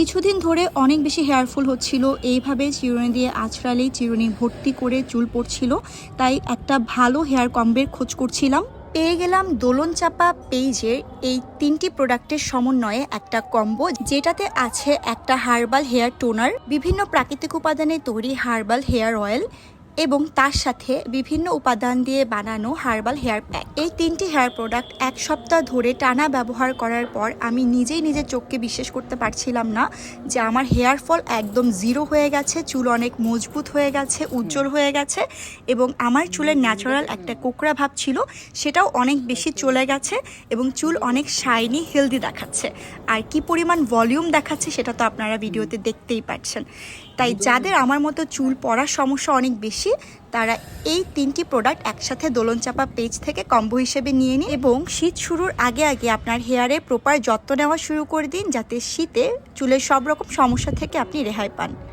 কিছুদিন ধরে অনেক বেশি হেয়ারফুল হচ্ছিল। এইভাবে চিরুনি দিয়ে আছড়ালেই চিরুনি ভর্তি করে চুল পড়ছিল। তাই একটা ভালো হেয়ার কম্বের খোঁজ করছিলাম। পেয়ে গেলাম দোলন চাপা পেইজের এই তিনটি প্রোডাক্টের সমন্বয়ে একটা কম্বো যেটাতে আছে একটা হার্বাল হেয়ার টোনার, বিভিন্ন প্রাকৃতিক উপাদানে তৈরি হার্বাল হেয়ার অয়েল এবং তার সাথে বিভিন্ন উপাদান দিয়ে বানানো হার্বাল হেয়ার প্যাক। এই তিনটি হেয়ার প্রোডাক্ট এক সপ্তাহ ধরে টানা ব্যবহার করার পর আমি নিজেই নিজের চোখকে বিশ্বাস করতে পারছিলাম না যে আমার হেয়ার ফল একদম জিরো হয়ে গেছে চুল অনেক মজবুত হয়ে গেছে উজ্জ্বল হয়ে গেছে এবং আমার চুলের ন্যাচারাল একটা কোকড়া ভাব ছিল সেটাও অনেক বেশি চলে গেছে এবং চুল অনেক শাইনি হেলদি দেখাচ্ছে। আর কি পরিমাণ ভলিউম দেখাচ্ছে সেটা তো আপনারা ভিডিওতে দেখতেই পাচ্ছেন তাই যাদের আমার মতো চুল পড়ার সমস্যা অনেক বেশি তারা এই তিনটি প্রোডাক্ট একসাথে দোলন চাপা পেজ থেকে কম্বো হিসেবে নিয়ে নিন এবং শীত শুরুর আগে আগে আপনার হেয়ারে প্রপার যত্ন নেওয়া শুরু করে দিন, যাতে শীতে চুলের সব রকম সমস্যা থেকে আপনি রেহাই পান।